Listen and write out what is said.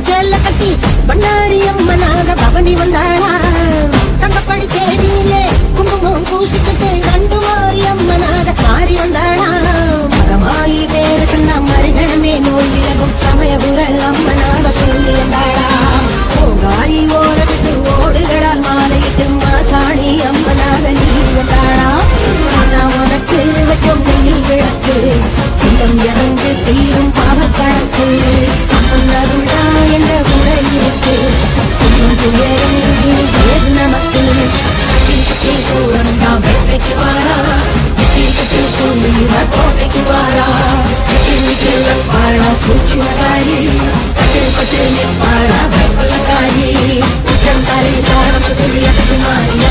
ஜல்ல கட்டி பண்ணாரி அம்மனாக பவனி வந்தாளா? தங்கப்படி தேடியிலே குங்குமம் பூசிக்கிட்டு கண்டு மாறி அம்மனாக மாறி வந்தாளா? மகமாயி பேரு சொன்ன மறுகணமே நோய் விலகும் சமயபுரல் அம்மனாக சொல்லி வந்தாளா? ஓங்காரி ஓரவிட்டு ஓடுகளால் மாலையிட்டு மாசாணி அம்மனாக நீ வந்தாளா? ஆனா உனக்கு வைக்கும் வெயில் விளக்கு இல்லம் இறங்கு தீரும் பாவக் கணக்கு. Pati pati ne para, bhai palakari, uchan kare kara, sukriya sukumari.